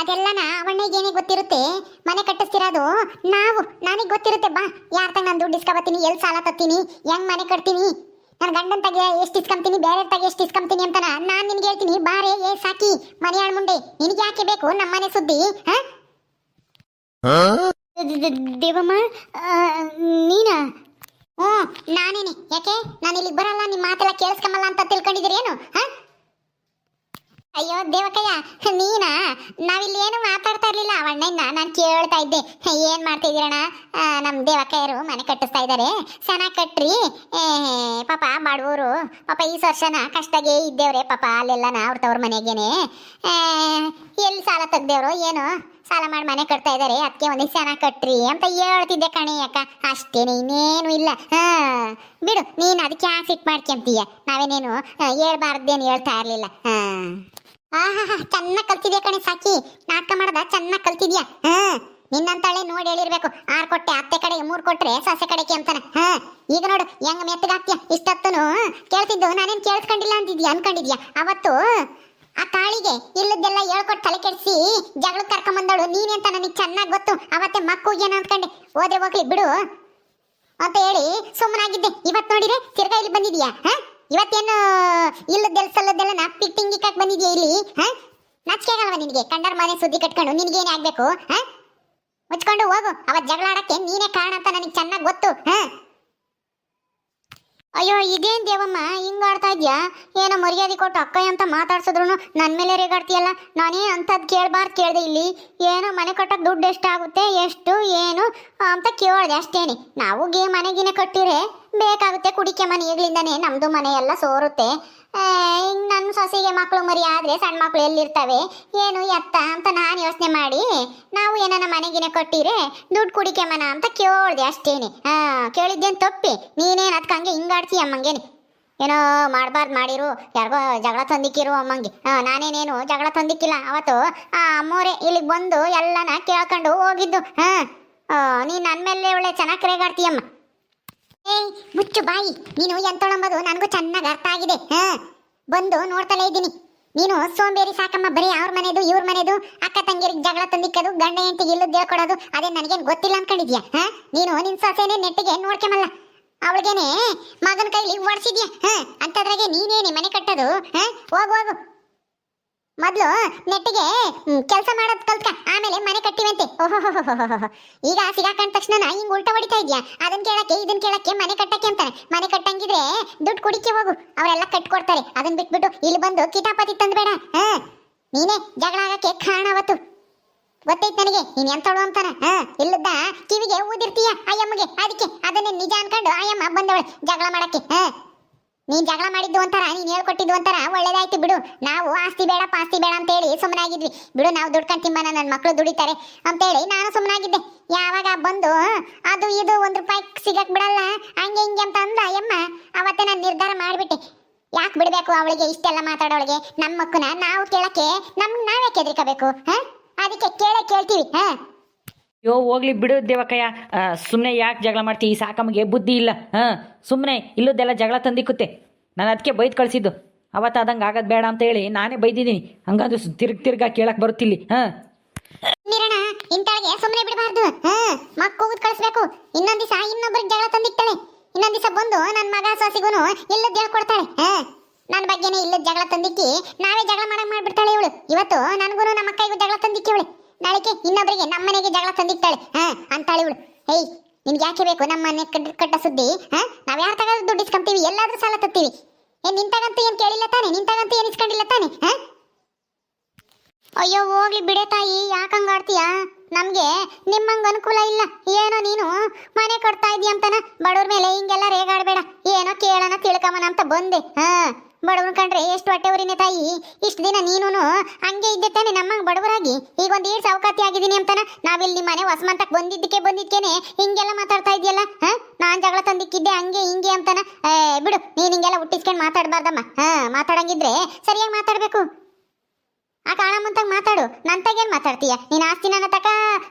ಅದೆಲ್ಲನ ಅವಣ್ಣಿಗೆ ಏನೇ ಗೊತ್ತಿರುತ್ತೆ? ಮನೆ ಕಟ್ಟಿಸ್ತಿರೋದು ನಾವು. ನನಗೆ ಗೊತ್ತಿರುತ್ತೆ ಬಾ. ಯಾರ ತಂಗ ನಾನು ದುಡ್ಡು ಇಸ್ಕೊಬತ್ತೀನಿ? ಎಲ್ಲಿ ಸಾಲ ತತ್ತೀನಿ? ಹೆಂಗ್ ಮನೆ ಕಟ್ತೀನಿ? ನನ್ನ ಗಂಡನ ತಗ ಎಷ್ಟು ಇಸ್ಕೊಂತೀನಿ ಬೇರೆ ತಗ ಎಷ್ಟು ಇಸ್ಕೊಂತೀನಿ ಅಂತ ನಾನು ನಿನಗೆ ಹೇಳ್ತೀನಿ. ಬಾರೆ ಏ ಸಾಕಿ. ಮನೆ ಮುಂಡೆ ನಿನಗೆ ಯಾಕೆ ಬೇಕು? ನಮ್ಮ ಮನೆ ಸುದ್ದಿ ದೇವಮ್ಮ ನೀನಾ? ಹ್ಞೂ ನಾನೇನೆ. ಯಾಕೆ? ನಾನು ಇಲ್ಲಿಗೆ ಬರಲ್ಲ? ನಿಮ್ಮ ಮಾತೆಲ್ಲ ಕೇಳಿಸ್ಕೊಂಬಲ್ಲ ಅಂತ ತಿಳ್ಕೊಂಡಿದ್ದೀರಿ ಏನು ಹಾ? ಅಯ್ಯೋ ದೇವಕಯ್ಯ ನೀನಾ? ನಾವಿಲ್ಲಿ ಏನು ಮಾತಾಡ್ತಾ ಇರ್ಲಿಲ್ಲ. ಅವಣ್ಣನ ನಾನು ಕೇಳ್ತಾ ಇದ್ದೆ. ಏನ್ ಮಾಡ್ತಾ ಇದೀರಣ್ಣ ನಮ್ಮ ನಮ್ ದೇವಕಯ್ಯರು ಮನೆ ಕಟ್ಟಿಸ್ತಾ ಇದ್ದಾರೆ. ಚೆನ್ನಾಗಿ ಕಟ್ರಿ. ಏ, ಪಾಪ ಬಡವರು. ಪಾಪ ಈ ವರ್ಷನ ಕಷ್ಟಗೆ ಇದ್ದೇವ್ರೆ ಪಾಪ. ಅಲ್ಲೆಲ್ಲನ ಅವ್ರ ತವ್ರ ಮನೆಗೇನೆ. ಎಲ್ಲಿ ಸಾಲ ತೆಗ್ದೇವ್ರು? ಏನು? ಸಾಲ ಮಾಡಿ ಮನೆ ಕಟ್ತಾ ಇದ್ದಾರೆ. ಅದಕ್ಕೆ ಒಂದೇ ಚೆನ್ನಾಗಿ ಕಟ್ರಿ ಅಂತ ಹೇಳ್ತಿದ್ದೆ ಕಣಿ ಅಕ್ಕ. ಅಷ್ಟೇನೆ ಇನ್ನೇನು ಇಲ್ಲ. ಹಾ ಬಿಡು. ನೀನು ಅದಕ್ಕೆ ಯಾಕೆ ಸಿಟ್ ಮಾಡ್ಕೊಂತೀಯ? ನಾವೇನೇನು ಹೇಳ್ಬಾರ್ದೇನು ಹೇಳ್ತಾ ಇರ್ಲಿಲ್ಲ. ಹಾ. ಆಹಾ ಚೆನ್ನಾಗಿ ಕಲ್ತಿದ್ಯಾ ಕಣೆ ಸಾಕಿ. ನಾಟಕ ಮಾಡದ, ಚೆನ್ನಾಗಿ ಕಲ್ತಿದ್ಯಾ? ಹಾ ನಿನ್ನಂತಾಳೆ ನೋಡಿ ಹೇಳಿರ್ಬೇಕು. ಆರ್ ಕೊಟ್ಟೆ, ಅತ್ತೆ ಕಡೆ ಮೂರ್ ಕೊಟ್ರೆ ಸೊಸೆ ಕಡೆಗೆ ಅಂತಾನೆ. ಹಾ, ಈಗ ನೋಡು, ಹೆಂಗ್ ಮೆತ್ತಗಾಗ್ತೀಯ? ಇಷ್ಟೊತ್ತನು ಕೇಳ್ತಿದ್ದು, ನಾನೇನ್ ಕೇಳಿಸ್ಕೊಂಡಿಲ್ಲ ಅಂತಿದ್ಯಾ ಅನ್ಕೊಂಡಿದ್ಯಾ? ಅವತ್ತು ಆ ಕಾಳಿಗೆ ಇಲ್ಲದೆಲ್ಲ ಹೇಳ್ಕೊಟ್ಟು ತಲೆ ಕೆಡಿಸಿ ಜಗಳ ಕರ್ಕೊಂಬಂದಳು ನೀನೆ ಅಂತ ನನಗೆ ಚೆನ್ನಾಗಿ ಗೊತ್ತು? ಅವತ್ತೆ ಮಕ್ಕು ಏನ ಅಂದ್ಕೊಂಡೆ ಹೋದ್ರೆ ಹೋಗ್ಲಿ, ಬಿಡು ಅಂತ ಹೇಳಿ ಸುಮ್ಮನಾಗಿದ್ದೆ. ಇವತ್ತು ನೋಡಿದ್ರೆ ತಿರ್ಗಾ ಇಲ್ಲಿ ಬಂದಿದ್ಯಾ? ಹಾ? ಇವತ್ತೇನು ಇಲ್ಲದೆಲ್ಲ ಸಲ್ಲದೆಲ್ಲ ನಾ ಪಿಟ್ಟಿಂಗ್ ಇಕ್ಕಕ್ ಬಂದಿದ್ಯಾ ಇಲ್ಲಿ? ಹಾ? ನಿನಗೆ? ಕಂಡರ್ ಮನೆ ಸುದ್ದಿ ಕಟ್ಕೊಂಡು ನಿನಗೇನೇ ಆಗ್ಬೇಕು, ಹಾ? ಮುಚ್ಕೊಂಡು ಹೋಗು. ಅವ ಜಗಳ ಆಡಕ್ಕೆ ನೀನೇ ಕಾರಣ ಅಂತ ನನಗೆ ಚೆನ್ನಾಗಿ ಗೊತ್ತು, ಹಾ? ಅಯ್ಯೋ, ಇದೇನ್ ದೇವಮ್ಮ? ಹಿಂಗ್ ಆಡ್ತಾ ಇದ್ಯಾ? ಏನೋ ಮರ್ಯಾದೆ ಕೊಟ್ಟು ಅಕ್ಕ ಅಂತ ಮಾತಾಡ್ಸಿದ್ರು ನನ್ನ ಮೇಲೆ ರೇಗಾಡ್ತೀಯಲ್ಲ? ನಾನೇ ಅಂತದ್ ಕೇಳ್ಬಾರ್ದ್ ಕೇಳ್ದೆ ಇಲ್ಲಿ. ಏನೋ ಮನೆ ಕಟ್ಟಕ್ ದುಡ್ಡು ಎಷ್ಟಾಗುತ್ತೆ, ಎಷ್ಟು, ಏನು ಅಂತ ಕೇಳ್ದೆ ಅಷ್ಟೇನೆ. ನಾವು ಗೇ ಮನೆಗಿನ ಕಟ್ಟಿರೆ ಬೇಕಾಗುತ್ತೆ ಕುಡಿಕೆ ಮನೆ ಈಗ್ಲಿಂದಾನೆ. ನಮ್ಮದು ಮನೆ ಎಲ್ಲ ಸೋರುತ್ತೆ. ಹಿಂಗೆ ನನ್ನ ಸೊಸೆಗೆ ಮಕ್ಕಳು ಮರಿ ಆದರೆ ಸಣ್ಣ ಮಕ್ಕಳು ಎಲ್ಲಿರ್ತವೆ? ಏನು ಎತ್ತ ಅಂತ ನಾನು ಯೋಚನೆ ಮಾಡಿ, ನಾವು ಏನನ್ನ ಮನೆಗಿನ ಕೊಟ್ಟಿರೆ ದುಡ್ಡು ಕುಡಿಕೆ ಮನ ಅಂತ ಕೇಳಿದೆ ಅಷ್ಟೇನೆ. ಹಾಂ ಕೇಳಿದ್ದೇನು ತಪ್ಪಿ? ನೀನೇನು ಅದಕ್ಕೆ ಹಂಗೆ ಹಿಂಗಾಡ್ತೀಯ ಅಮ್ಮಂಗೇನೆ? ಏನೋ ಮಾಡಬಾರ್ದು ಮಾಡಿರು, ಯಾರಿಗೋ ಜಗಳ ತಂದಿಕ್ಕಿರು ಅಮ್ಮಂಗೆ. ಹಾಂ ನಾನೇನೇನು ಜಗಳ ತಂದಿಕ್ಕಿಲ್ಲ, ಅವತ್ತು ಆ ಅಮ್ಮೋರೆ ಇಲ್ಲಿಗೆ ಬಂದು ಎಲ್ಲನ ಕೇಳ್ಕೊಂಡು ಹೋಗಿದ್ದು. ಹಾಂ ನೀನು ನನ್ನ ಮೇಲೆ ಒಳ್ಳೆ ಚೆನ್ನಾಗಿ ರೇಗಾಡ್ತೀಯಮ್ಮ ಮುಚ್ಚು ಬಾಯಿ, ನೀನು ಎಂತೊಳಂಬದು ನನಗೂ ಚೆನ್ನಾಗಿ ಅರ್ಥ ಆಗಿದೆ. ಹಾ, ಬಂದು ನೋಡ್ತಲೇ ಇದ್ದೀನಿ. ನೀನು ಸೋಂಬೇರಿ ಸಾಕಮ್ಮ, ಬರೀ ಅವ್ರ ಮನೆದು, ಇವ್ರ ಮನೆದು, ಅಕ್ಕ ತಂಗಿರಿಗೆ ಜಗಳ ತಂದಿಕ್ಕದು, ಗಂಡ ಹೆಂಡತಿಗೆ ಇಲ್ಲದ ಹೇಳ್ಕೊಡೋದು ಅದೇ ನನಗೇನು ಗೊತ್ತಿಲ್ಲ ಅನ್ಕೊಂಡಿದ್ಯಾ? ಹಾ, ನೀನು ನಿನ್ ಸೊಸೆನೇ ನೆಟ್ಟಿಗೆ ನೋಡ್ಕೊಂಬಲ್ಲ ಅವಳಿಗೇನೆ ಮಗನ ಕೈಲಿ ಒಡ್ಸಿದ್ಯಾ? ಹಾ, ಅಂತದ್ರಾಗೆ ನೀನೇನೆ ಮನೆ ಕಟ್ಟೋದು? ಹಾ, ಹೋಗು ಹೋಗು. ಮೊದ್ಲು ನೆಟ್ಟಿಗೆ ಕೆಲಸ ಮಾಡೋದ್ ಕಲ್ತ್ಕ, ಆಮೇಲೆ ಮನೆ ಕಟ್ಟಿವಂತೆ. ಈಗ ಸಿಗಾಕೊಂಡ ತಕ್ಷಣ ಹಿಂಗ್ ಉಲ್ಟಾ ಹೊಡಿತಾ ಇದ್ಯಾ? ಅದನ್ನ ಕೇಳಕ್ಕೆ ಇದನ್ನ ಕೇಳಕ್ಕೆ ಮನೆ ಕಟ್ಟಕ್ಕೆ ಅಂತಾನೆ. ಮನೆ ಕಟ್ಟಂಗಿದ್ರೆ ದುಡ್ಡು ಕುಡಿಕೆ ಹೋಗು. ಅವರೆಲ್ಲ ಕಟ್ಕೊಡ್ತಾರೆ. ಅದನ್ನ ಬಿಟ್ಬಿಟ್ಟು ಇಲ್ಲಿ ಬಂದು ಕಿತಾಪತಿ ತಂದ್ಬೇಡ. ಹಾ? ನೀನೇ ಜಗಳ ಆಗಕ್ಕೆ ಕಾರಣ ಅವತ್ತು. ಗೊತ್ತೈತ್ ನನಗೆ, ನೀನ್ ಎಂತಳು ಅಂತಾನ. ಹಾ? ಇಲ್ಲದ ಕಿವಿಗೆ ಊದಿರ್ತೀಯ ಅಯ್ಯಮ್ಮಗೆ? ಅದಕ್ಕೆ, ಅದನ್ನೇ ನಿಜ ಅನ್ಕೊಂಡು ಅಯ್ಯಮ್ಮ ಬಂದವಳೆ ಜಗಳ ಮಾಡಕ್ಕೆ. ಹಾ? ನೀನ್ ಜಗಳ ಮಾಡಿದ್ದು ಒಂಥರ, ನೀನ್ ಹೇಳ್ಕೊಟ್ಟಿದ್ದು ಒಂಥರ, ಒಳ್ಳೇದಾಯ್ತು ಬಿಡು. ನಾವು ಆಸ್ತಿ ಬೇಡ, ಪಾಸ್ತಿ ಬೇಡ ಅಂತ ಹೇಳಿ ಸುಮ್ಮನಾಗಿದ್ವಿ. ಬಿಡು, ನಾವು ದುಡ್ಕೊಂಡ್ ತಿಮ್ಮನ ನನ್ನ ಮಕ್ಕಳು ದುಡಿತಾರೆ ಅಂತೇಳಿ ನಾನು ಸುಮ್ಮನಾಗಿದ್ದೆ. ಯಾವಾಗ ಬಂದು, ಅದು ಇದು ಒಂದ್ ರೂಪಾಯಿ ಸಿಗಕ್ ಬಿಡಲ್ಲ, ಹಂಗೆ ಹಿಂಗೆ ಅಂತ ಅಂದ ಯಮ್ಮ. ಅವತ್ತೆ ನಾನು ನಿರ್ಧಾರ ಮಾಡ್ಬಿಟ್ಟೆ. ಯಾಕೆ ಬಿಡ್ಬೇಕು ಅವಳಿಗೆ ಇಷ್ಟೆಲ್ಲ ಮಾತಾಡೋಳಿಗೆ? ನಮ್ಮ ಮಕ್ಕನ ನಾವು ಕೇಳಕ್ಕೆ ನಮ್ಗೆ ನಾವೇ ಕೆದ್ರಿಕಬೇಕು ಹಾ? ಅದಕ್ಕೆ ಕೇಳೇ ಕೇಳ್ತೀವಿ, ಹಾ? ಯೋ, ಹೋಗ್ಲಿ ಬಿಡು ದೇವಕಯ್ಯ. ಸುಮ್ಮನೆ ಯಾಕೆ ಜಗಳ ಮಾಡ್ತಿ? ಈ ಸಾಕಮ್ಮಗೆ ಬುದ್ಧಿ ಇಲ್ಲ. ಹಾಂ ಸುಮ್ಮನೆ ಇಲ್ಲದೆಲ್ಲ ಜಗಳ ತಂದಿಕ್ಕುತ್ತೆ ನಾನು ಅದಕ್ಕೆ ಬೈದು ಕಳಿಸಿದ್ದು. ಅವತ್ತು ಅದಂಗೆ ಆಗೋದು ಬೇಡ ಅಂತ ಹೇಳಿ ನಾನೇ ಬೈದಿದ್ದೀನಿ. ಹಂಗಾದ್ರು ತಿರ್ಗಿ ತಿರ್ಗ್ ಕೇಳಕ್ಕೆ ಬರುತ್ತಿಲ್ಲಿ. ಹಾಂ. ನಿರಣ ಇಂತಾಳಿಗೆ ಸುಮ್ಮನೆ ಬಿಡಬಾರ್ದು. ಮಕ್ಕ ಕೂಗುದ್ ಕಳಿಸ್ಬೇಕು. ಇನ್ನೊಂದ್ ದಿವಸ ಇನ್ನೊಬ್ರಿಗೆ ಜಗಳ ತಂದಿಕ್ತಾಳೆ. ಇನ್ನೊಂದ್ ದಿವಸ ಬಂದು ನನ್ನ ಮಗ ಸೊಸಿಗೂನು ಇಲ್ಲದ್ ಹೇಳ್ಕೊಡ್ತಾಳೆ. ನನ್ನ ಬಗ್ಗೆನೇ ಇಲ್ಲದ ಜಗಳ ತಂದಿಕ್ಕಿ ನಾವೇ ಜಗಳ ಮಾಡಕ್ ಮಾಡ್ಬಿಡ್ತಾಳೆ ಇವಳು. ಇವತ್ತು ನನಗೂ ನಮ್ಮ ಅಕ್ಕಯ್ಯಗೂ ಜಗಳ ತಂದಿಕ್ಕಿ ಇವಳು. ನಾಳೆಗೆ ಇನ್ನೊಬ್ಬರಿಗೆ ನಮ್ಮ ಮನೆಗೆ ಜಗಳ ತಂದಿಕ್ತಾಳೆ ಹಾ, ಅಂತಾಳೆ ಇವಳು. ಏಯ್ ನಿಮ್ಗೆ ಯಾಕೆ ಬೇಕು ನಮ್ಮ ಮನೆ ಕಟ್ಟ ಸುದ್ದಿ, ಹಾ? ನಾವ್ ಯಾರು ತಗೋದು ದುಡ್ಡು ಇಸ್ಕೊಂತೀವಿ, ಎಲ್ಲಾದ್ರೂ ಸಾಲ ತತ್ತೀವಿ. ಏನ್ ನಿಂತಾಗಂತೂ ಏನ್ ಕೇಳಿಲ್ಲ ತಾನೆ? ನಿಂತಾಗಂತೂ ಏನ್ ಇಸ್ಕೊಂಡಿಲ್ಲ ತಾನೆ, ಹಾ? ಅಯ್ಯೋ, ಹೋಗ್ಲಿ ಬಿಡೆ ತಾಯಿ ಯಾಕಂಗ ಆಡ್ತೀಯಾ? ನಮ್ಗೆ ನಿಮ್ಮಂಗ ಅನುಕೂಲ ಇಲ್ಲ. ಏನೋ ನೀನು ಮನೆ ಕೊಡ್ತಾ ಇದೀಯ ಅಂತನ? ಬಡವ್ರ ಮೇಲೆ ಹಿಂಗೆಲ್ಲ ರೇಗಾಡ್ಬೇಡ. ಏನೋ ಕೇಳೋಣ, ತಿಳ್ಕಮನ ಅಂತ ಬಂದೆ, ಹಾ? ಬಡವ್ರ ಕಂಡ್ರೆ ಎಷ್ಟು ಹೊಟ್ಟೆ ಉರಿನೇ ತಾಯಿ? ಇಷ್ಟು ದಿನ ನೀನು ಹಂಗೆ ಇದ್ದೆ ತಾನೆ ನಮ್ಮಂಗ್ ಬಡವರಾಗಿ. ಈಗ ಒಂದ್ ಏಳು ಸಾವುಕಾತಿ ಆಗಿದ್ದೀನಿ ಅಂತಾನ? ನಾವಿಲ್ಲಿ ನಿಮ್ಮ ಮನೆ ಹೊಸಮಂತಕ್ ಬಂದಿದ್ದಕ್ಕೆ ಬಂದಿದ್ಕೇನೆ ಹಿಂಗೆಲ್ಲ ಮಾತಾಡ್ತಾ ಇದೆಯಲ್ಲ, ಹಾ? ನಾನ್ ಜಗಳ ತಂದಿಕ್ಕಿದ್ದೆ ಹಂಗೆ ಹಿಂಗೆ ಅಂತಾನ? ಬಿಡು, ನೀನ್ ಹಿಂಗೆಲ್ಲ ಹುಟ್ಟಿಸ್ಕೊಂಡ್ ಮಾತಾಡ್ಬಾರ್ದಮ್ಮ. ಹಾ, ಮಾತಾಡಂಗಿದ್ರೆ ಸರಿಯಾಗಿ ಮಾತಾಡ್ಬೇಕು. ಆ ಕಾಣ ಮುಂತಾಗ ಮಾತಾಡು. ನಂತಾಗೇನ್ ಮಾತಾಡ್ತೀಯ? ನೀನ್ ಆಸ್ತಿ ನನ್ನ ತಕ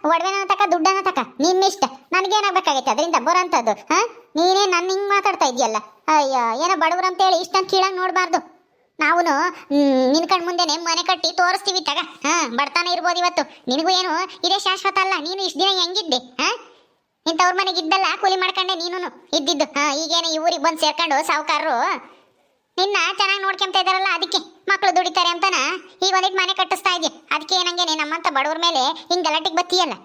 ಒಡವೆನ ತಕ ದುಡ್ಡನ ತಕ, ನಿನ್ನಿಷ್ಟ. ನನಗೇನಾಗ್ಬೇಕಾಗೈತೆ? ಅದರಿಂದ ಬರೋಂಥದ್ದು, ಹಾ? ನೀನೇ ನನ್ನ ಹಿಂಗ್ ಮಾತಾಡ್ತಾ ಇದೆಯಲ್ಲ ಅಯ್ಯೋ, ಏನೋ ಬಡವ್ರ ಅಂತ ಹೇಳಿ ಇಷ್ಟೊಂದು ಕೀಳಾಗಿ ನೋಡಬಾರ್ದು. ನಾವು ನಿನ್ ಕಣ್ ಮುಂದೆನೆ ಮನೆ ಕಟ್ಟಿ ತೋರಿಸ್ತೀವಿ ತಗ. ಹಾ, ಬಡತನ ಇರ್ಬೋದು ಇವತ್ತು. ನಿನಗೂ ಏನು, ಇದೇ ಶಾಶ್ವತ ಅಲ್ಲ? ನೀನು ಇಷ್ಟ ದಿನ ಹೆಂಗಿದ್ದೆ, ಹಾ? ಇಂಥವ್ರ ಮನೆಗೆ ಇದ್ದಲ್ಲ ಕೂಲಿ ಮಾಡ್ಕೊಂಡೆ ನೀನು ಇದ್ದಿದ್ದು. ಹಾ, ಈಗೇನು ಈ ಊರಿಗೆ ಬಂದು ಸೇರ್ಕೊಂಡು ಸಾವುಕಾರರು ನಿನ್ನ ಚೆನ್ನಾಗಿ ನೋಡ್ಕೊಂತ ಇದಾರಲ್ಲ ಅದಕ್ಕೆ ಮಕ್ಕಳು ದುಡಿತಾರೆ ಅಂತನ? ಈಗ ಒಂದಿಟ್ಟು ಮನೆ ಕಟ್ಟಿಸ್ತಾ ಇದೀಯ? ಅದಕ್ಕೆ ಏನಂಗೇನೆ ನಮ್ಮಂತ ಬಡವ್ರ ಮೇಲೆ ಹಿಂಗ್ ಗಲಾಟಿಗೆ ಬತ್ತೀಯಲ್ಲ?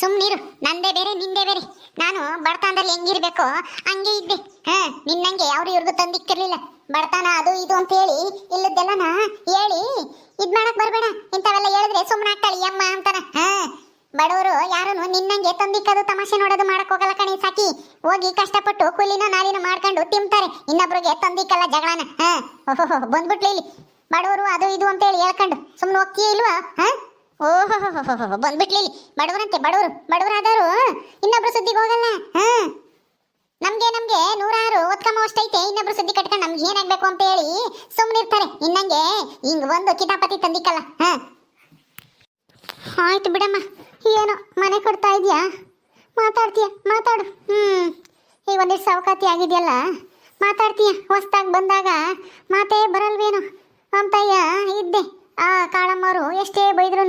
ಸುಮ್ನಿರು ನಂದೇ ಬೇರೆ, ನಿಂದೇ ಬೇರೆ. ನಾನು ಬಡತನದಲ್ಲಿ ಹೆಂಗಿರ್ಬೇಕೋ ಹಂಗೆ ಇದ್ದೆ. ಹಾ, ನಿನ್ನಂಗೆ ಅವ್ರು ಇವ್ರಿಗೂ ತಂದಿಕ್ಕಿರ್ಲಿಲ್ಲ. ಬಡತನ ಅದು ಇದು ಅಂತ ಹೇಳಿ ಇಲ್ಲದ್ದೆಲ್ಲನ ಹೇಳಿ ಇದ್ ಮಾಡಕ್ ಬರ್ಬೇಡ. ಇಂಥವೆಲ್ಲ ಹೇಳಿದ್ರೆ ಸುಮ್ಮನೆ ಆಗ್ತಾಳೆ ಈ ಅಮ್ಮ ಅಂತಾನ. ಹಾ, ಬಡವರು ನಿನ್ನಂಗೆ ತಂದಿಕ್ಕದು ತಮಾಷೆ ನೋಡೋದು ಮಾಡಕ್ ಹೋಗಲ್ಲ ಕಣಿ ಸಾಕಿ. ಹೋಗಿ ಕಷ್ಟಪಟ್ಟು ಕೂಲಿನ ನಾಲಿನ ಮಾಡ್ಕೊಂಡು ತಿಂತಾರೆ. ಇನ್ನೊಬ್ರಿಗೆ ತಂದಿಕ್ಕಲ್ಲ ಜಗಳನ, ಹಾ? ಓಹೋ ಬಂದ್ಬಿಟ್ಲಿ ಇಲ್ಲಿ. ಬಡವರು ಅದು ಇದು ಅಂತ ಹೇಳಿ ಹೇಳ್ಕೊಂಡು ಸುಮ್ಮನೆ ಹೋಗ್ತೀಯ ಇಲ್ವಾ, ಹಾ? ಓಹೋ ಬಂದ್ಬಿಟ್ಲಿ ಇಲ್ಲಿ. ಬಡವರಂತೆ, ಬಡವರು, ಬಡವರಾದವರು ಇನ್ನೊಬ್ರು ಸುದ್ದಿಗೆ ಹೋಗಲ್ಲ, ಹಾ? ನಮ್ಗೆ ನಮ್ಗೆ ನೂರಾರು ಅಷ್ಟೈತೆ, ಇನ್ನೊಬ್ರು ಸುದ್ದಿ ಕಟ್ಕೊಂಡು ನಮ್ಗೆ ಏನಾಗ್ಬೇಕು ಅಂತ ಹೇಳಿ ಸುಮ್ಮನಿರ್ತಾರೆ ಇನ್ನಂಗೆ ಹಿಂಗ್ ಒಂದು ಕಿತಾಪತಿ ತಂದಿಕ್ಕಲ್ಲ, ಹಾ? ಆಯ್ತು ಬಿಡಮ್ಮ. ಏನು, ಮನೆ ಕೊಡ್ತಾ ಇದೆಯಾ? ಮಾತಾಡ್ತೀಯ, ಮಾತಾಡು. ಹ್ಞೂ ಈಗ ಒಂದಿಷ್ಟು ಸೌಕಾತಿ ಆಗಿದೆಯಲ್ಲ? ಮಾತಾಡ್ತೀಯ, ಹೊಸ್ದಾಗಿ ಬಂದಾಗ ಮಾತೇ ಬರಲ್ವೇನು? ಅಂತಯ್ಯ, ಇದ್ದೆ. ಆ ಕಾಳಮ್ಮವರು ಎಷ್ಟೇ ಬೈದ್ರು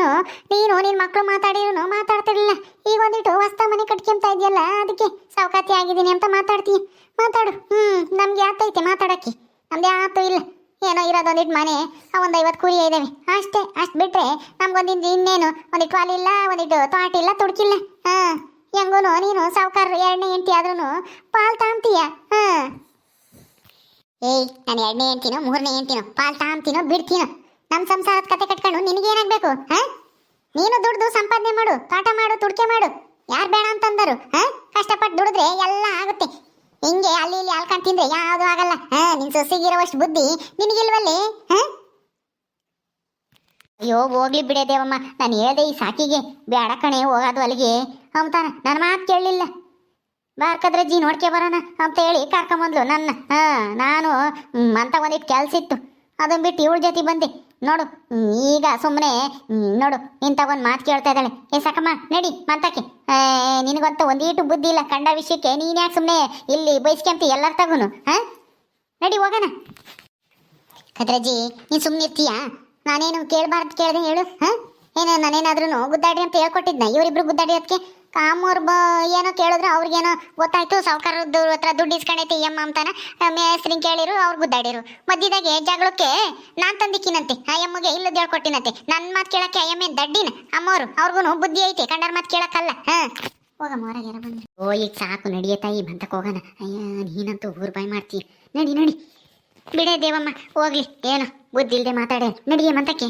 ನೀನು ನಿನ್ನ ಮಕ್ಕಳು ಮಾತಾಡಿದ್ರು ಮಾತಾಡ್ತಿರ್ಲಿಲ್ಲ. ಈಗ ಒಂದಿಟ್ಟು ಹೊಸ್ತ ಮನೆ ಕಟ್ಕೊಂತ ಇದೆಯಲ್ಲ, ಅದಕ್ಕೆ ಸೌಕಾತಿ ಆಗಿದ್ದೀನಿ ಅಂತ ಮಾತಾಡ್ತೀಯ. ಮಾತಾಡು. ಹ್ಞೂ ನಮ್ಗೆ ಆತೈತೆ ಮಾತಾಡೋಕ್ಕೆ. ನಮ್ದು ಆತು ಇಲ್ಲ. ಏನೋ ಇರೋದು ಒಂದಿಟ್ಟು ಮನೆ ಒಂದು ಐವತ್ತು ಕುರಿ ಇದ್ದಾವೆ ಅಷ್ಟೇ, ಅಷ್ಟು ಬಿಟ್ಟರೆ ನಮ್ಗೊಂದಿದ್ದು ಇನ್ನೇನು? ಒಂದಿಟ್ಟು ಕಾಲು ಇಲ್ಲ ಒಂದಿಟ್ಟು ತೋಟಿಲ್ಲ ತುಡ್ಕಿಲ್ಲ. ಹಾಂ ಹೆಂಗೂ ನೀನು ಸಾವುಕಾರ ಎರಡನೇ ಹೆಂಡತಿ ಆದ್ರೂ ಪಾಲ್ ತಾಂತೀಯ ಹಾಂ. ಏಯ್, ನಾನು ಎರಡನೇ ಎಂಟಿನೋ ಮೂರನೇ ಎಂಟಿನೋ ಪಾಲ್ ತಾಂತೀನೋ ಬಿಡ್ತೀನೋ? ನಮ್ಮ ಸಂಸಾರದ ಕತೆ ಕಟ್ಕೊಂಡು ನಿನಗೇನಾಗಬೇಕು, ಹಾಂ? ನೀನು ದುಡ್ದು ಸಂಪಾದನೆ ಮಾಡು, ತೋಟ ಮಾಡು, ತುಡ್ಕೆ ಮಾಡು. ಯಾರು ಬೇಡ ಅಂತಂದರು, ಹಾಂ? ಕಷ್ಟಪಟ್ಟು ದುಡಿದ್ರೆ ಎಲ್ಲ ಆಗುತ್ತೆ. ಹಿಂಗೆ ಅಲ್ಲಿ ಇಲ್ಲಿ ಅಲ್ಕೊಂಡ್ ತಿಂದ್ರೆ ಯಾವುದು ಆಗಲ್ಲ. ನಿನ್ ಸೊಸೆಗಿರುವಷ್ಟು ಬುದ್ಧಿ ನಿನಗಿಲ್ವಲ್ಲಿ? ಅಯ್ಯೋ, ಹೋಗ್ಲಿ ಬಿಡೆ ದೇವಮ್ಮ. ನಾನು ಹೇಳ್ದೆ ಈ ಸಾಕಿಗೆ. ಬೇಡ ಕಣೆ, ಹೋಗೋದು ಅಲ್ಲಿಗೆ. ಅಂತಾನ ನನ್ನ ಮಾತು ಕೇಳಲಿಲ್ಲ. ಬಾರ್ಕದ್ರಜ್ಜಿ ನೋಡ್ಕೆ ಬರೋಣ. ಅಂತ ಹೇಳಿ, ಕರ್ಕೊಂಬಂದ್ಲು ನನ್ನ. ಹಾ, ನಾನು ಅಂತ ಒಂದಿಟ್ಟು ಕೆಲ್ಸ ಇತ್ತು ಬಿಟ್ಟು ಇವಳ ಜೊತೆ ಬಂದೆ. ನೋಡು ಈಗ ಸುಮ್ಮನೆ ನೋಡು ಇಂಥ ಒಂದು ಮಾತು ಕೇಳ್ತಾ ಇದ್ದಾಳೆ. ಏ, ಸಾಕಮ್ಮ, ನಡಿ, ಮಾತಾಕಿ. ನಿನಗಂತ ಒಂದೀಟು ಬುದ್ಧಿ ಇಲ್ಲ ಕಂಡ ವಿಷಯಕ್ಕೆ, ನೀನು ಯಾಕೆ ಸುಮ್ಮನೆ ಇಲ್ಲಿ ಬೈಸ್ಕೊಂತಿ ಎಲ್ಲರ ತಗೋನು, ಹಾ? ನಡಿ, ಹೋಗೋಣ. ಕದ್ರಜ್ಜಿ, ನೀನು ಸುಮ್ಮನೆ ಇರ್ತೀಯ? ನಾನೇನು ಕೇಳಬಾರ್ದು ಕೇಳಿದೆ ಹೇಳು, ಹಾ? ಏನೇ ನಾನೇನಾದ್ರೂ ಗುದ್ದಾಡಿ ಅಂತ ಹೇಳ್ಕೊಟ್ಟಿದ್ನ, ಇವರಿಬ್ರು ಗುದ್ದಾಡಿ ಅದಕ್ಕೆ ಕಾಮೂರ್ ಬ ಏನೋ ಕೇಳಿದ್ರು, ಅವ್ರಿಗೇನೋ ಗೊತ್ತಾಯ್ತು, ಸಾವುಕಾರದ್ದು ಹತ್ರ ದುಡ್ಡು ಇಸ್ಕೊಂಡೈತಿ ಎಮ್ಮ ಅಂತಾನೆ. ಮೇಸ್ತ್ರಿನ್ ಕೇಳಿರು, ಅವ್ರು ಗುದ್ದಾಡಿರು. ಮಧ್ಯದಾಗೆ ಜಗಳಕ್ಕೆ ನಾನು ತಂದಿಕ್ಕಿನಂತೆ, ಆ ಎಮ್ಮಗೆ ಇಲ್ಲದ ಹೇಳ್ಕೊಟ್ಟಿನಂತೆ. ನನ್ನ ಮಾತು ಕೇಳಕ್ಕೆ ಆ ಎಮ್ಮೆ ದಡ್ಡಿನ ಅಮ್ಮವ್ರು ಅವ್ರಿಗೂ ಬುದ್ಧಿ ಐತಿ ಕಂಡರ ಮಾತು ಕೇಳಕ್ಕಲ್ಲ. ಹಾ. ಹೋಗಮ್ಮ, ಹೊರಗೆ ಓ, ಈಗ ಸಾಕು, ನಡಿಯೇ ತಾಯಿ ಬಂತಕ್ಕೆ ಹೋಗೋಣ. ಅಯ್ಯ, ನೀನಂತೂ ಊರು ಬಾಯ್ ಮಾಡ್ತಿ. ನಡಿ ನಡಿ. ಬಿಡೇ ದೇವಮ್ಮ, ಹೋಗ್ಲಿ. ಏನು, ಬುದ್ಧಿ ಇಲ್ದೆ ಮಾತಾಡೆ. ನಡಿಯ ಮಂತಕ್ಕೆ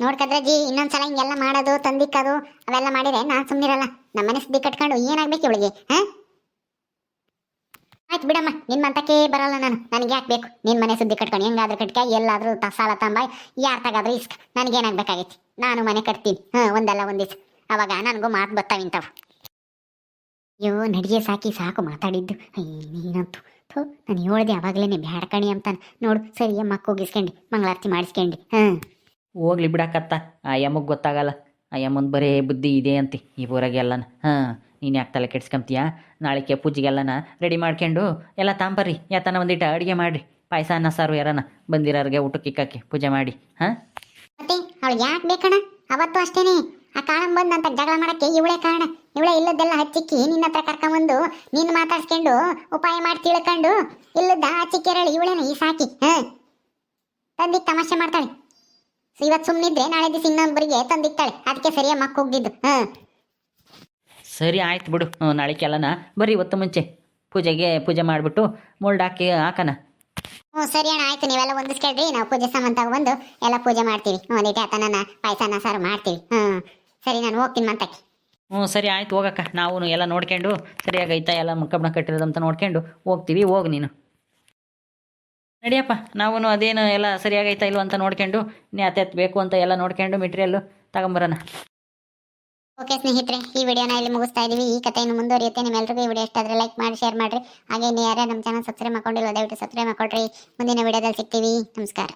ನೋಡ್ಕದ್ರಜ್ಜಿ ಇನ್ನೊಂದ್ಸಲ ಹಿಂಗೆಲ್ಲ ಮಾಡೋದು, ತಂದಿಕ್ಕದು, ಅವೆಲ್ಲ ಮಾಡಿದ್ರೆ ನಾನು ಸುಮ್ಮನಿರಲ್ಲ ನಮ್ಮ ಮನೆ ಸುದ್ದಿ ಕಟ್ಕೊಂಡು ಏನಾಗ್ಬೇಕು ಇವಳಿಗೆ, ಹಾ? ಆಯ್ತು ಬಿಡಮ್ಮ ನಿಮ್ಮ ಮಂತಕ್ಕೆ ಬರಲ್ಲ ನಾನು. ನನಗೆ ಯಾಕೆ ಬೇಕು? ನಿಮ್ಮ ಮನೆ ಸುದ್ದಿ ಕಟ್ಕೊಂಡು ಹೆಂಗಾದ್ರೂ ಕಟ್ಕ, ಎಲ್ಲಾದರೂ ತ, ಸಾಲ ತಂಬಾಯ್ ಯಾರು ತಗಾದ್ರೂ ಇಸ್ಕ ನನಗೇನಾಗ್ಬೇಕಾಗೈತಿ ನಾನು ಮನೆ ಕಟ್ತೀನಿ. ಹಾಂ, ಒಂದಲ್ಲ ಒಂದಿಸ್ ಅವಾಗ ನನಗೂ ಮಾತು ಬರ್ತಾವಿಂತಾವ ಅಯ್ಯೋ ನಡಿಗೆ ಸಾಕಿ, ಸಾಕು ಮಾತಾಡಿದ್ದು. ನೀನಂತೂ ಥೋ, ನಾನು ಹೇಳ್ದೆ ಅವಾಗಲೇ ಬ್ಯಾಡ್ಕಣಿ ಕಣಿ ಅಂತ ನೋಡು ಸರಿ ಅಮ್ಮ ಹೋಗಿಸ್ಕೊಂಡಿ ಮಂಗಳಾರತಿ ಮಾಡಿಸ್ಕೊಂಡು. ಹಾಂ. ಹೋಗ್ಲಿ ಬಿಡಕತ್ತ. ಆ ಯಮಗೆ ಗೊತ್ತಾಗಲ್ಲ. ಆ ಯಮ್ಮನ ಬರೇ ಬುದ್ಧಿ ಇದೆ ಅಂತಿ ಈ ಊರಾಗೆಲ್ಲನ ಹಾಂ, ನೀನು ಯಾಕೆ ತಲೆ ಕೆಡ್ಸ್ಕೊಂತೀಯ? ನಾಳೆಗೆ ಪೂಜೆಗೆಲ್ಲನ ರೆಡಿ ಮಾಡ್ಕೊಂಡು ಎಲ್ಲ ತಾಂಬರ್ರಿ. ಯಾತನ ಒಂದಿಟ್ಟು ಅಡುಗೆ ಮಾಡಿರಿ. ಪಾಯಸ ಅನ್ನ ಸಾರು, ಯಾರನ ಬಂದಿರೋರಿಗೆ ಊಟಕ್ಕೆ ಇಕ್ಕಕ್ಕೆ ಪೂಜೆ ಮಾಡಿ. ಹಾಂ? ಮತ್ತೆ ಅವಳು ಯಾಕೆ ಬೇಕಣ ಅವತ್ತು ಅಷ್ಟೇನೆ. ಆ ಕಾಳಂ ಬಂದಂತ ಜಗಳ ಮಾಡಕ್ಕೆ ಇವಳೇ ಕಾರಣ. ಇವಳೇ ಇಲ್ಲದೆಲ್ಲ ಹಚ್ಚಿಕ್ಕಿ ನಿನ್ನ ಹತ್ರ ಕರ್ಕೊಂಬಂದು ನೀನು ಮಾತಾಡ್ಸ್ಕೊಂಡು ಉಪಾಯ ಮಾಡಿ ತಿಳ್ಕೊಂಡು ಇಲ್ಲದ ಹಚ್ಚಿಕ್ಕೆರಳಿ ಇವಳೇನ ಈ ಸಾಕಿ. ಹಾಂ? ತಂದಿಗೆ ತಮಾಷೆ ಮಾಡ್ತಾಳೆ. ಇವತ್ತು ಸುಮ್ಮನಿದ್ರೆ ನಾಳೆ ದಿವಸ ಇನ್ನೊಬ್ಬರಿಗೆ ತಂದಿಕ್ತಾಳೆ. ಅದಕ್ಕೆ ಸರಿಯ ಮಕ್ಕ ಹೋಗಿದ್ದು ಹಾಂ. ಸರಿ ಆಯ್ತು ಬಿಡು. ನಾಳೆ ಕೆಲನ ಬರ್ರಿ ಇವತ್ತು ಮುಂಚೆ. ಪೂಜೆಗೆ ಪೂಜೆ ಮಾಡಿಬಿಟ್ಟು ಮೋಲ್ಡ್ ಹಾಕಿ ಹಾಕನ. ಹ್ಞೂ ಸರಿ ಅಣ್ಣ ಆಯ್ತು. ನೀವೆಲ್ಲ ಕೇಳ್ರಿ. ನಾವು ಪೂಜೆ ಸಾಮಾನು ತಗೊಂಡು ಎಲ್ಲ ಪೂಜೆ ಮಾಡ್ತೀವಿ. ಒಂದಿಟ್ಟು ಆತನ ಪಾಯಸನ ಸಾರು ಮಾಡ್ತೀವಿ. ಹ್ಞೂ ಸರಿ ನಾನು ಹೋಗ್ತೀನಿ ಮಂತಕ್ಕೆ. ಹ್ಞೂ ಸರಿ ಆಯ್ತು. ಹೋಗಕ್ಕ. ನಾವು ಎಲ್ಲ ನೋಡ್ಕೊಂಡು ಸರಿಯಾಗೈತಾ ಎಲ್ಲ ಮುಖಬಣ ಕಟ್ಟಿರೋದಂತ ನೋಡ್ಕೊಂಡು ಹೋಗ್ತೀವಿ. ಹೋಗಿ ನೀನು. ನಡಿಯಪ್ಪ ನಾವು ಅದೇನು ಎಲ್ಲ ಸರಿಯಾಗೈತಾ ಇಲ್ವ ಅಂತ ನೋಡ್ಕೊಂಡು ಅತ್ಯತ್ ಬೇಕು ಅಂತ ಎಲ್ಲ ನೋಡ್ಕೊಂಡು ಮೆಟೀರಿಯಲ್ಲು ತಗೊಂಬರೋಣ. ಓಕೆ ಸ್ನೇಹಿತರೆ, ಈ ವಿಡಿಯೋನ ಇಲ್ಲಿ ಮುಗಿಸ್ತಾ ಇದ್ದೀವಿ. ಈ ಕಥೆಯನ್ನು ಮುಂದುವರಿಯುತ್ತೆ. ನಿಮ್ಮೆಲ್ಲರಿಗೂ ಈ ವಿಡಿಯೋ ಇಷ್ಟ ಆದರೆ ಲೈಕ್ ಮಾಡಿ ಶೇರ್ ಮಾಡಿರಿ. ಹಾಗೆ ಇನ್ನು ಯಾರೇ ನಮ್ಮ ಚಾನಲ್ ಸಬ್ಸ್ಕ್ರೈಬ್ ಮಾಡ್ಕೊಂಡಿಲ್ಲ ದಯವಿಟ್ಟು ಸಬ್ಸ್ಕ್ರೈಬ್ ಮಾಡ್ಕೊಳ್ರಿ. ಮುಂದಿನ ವಿಡಿಯೋದಲ್ಲಿ ಸಿಗ್ತೀವಿ. ನಮಸ್ಕಾರ.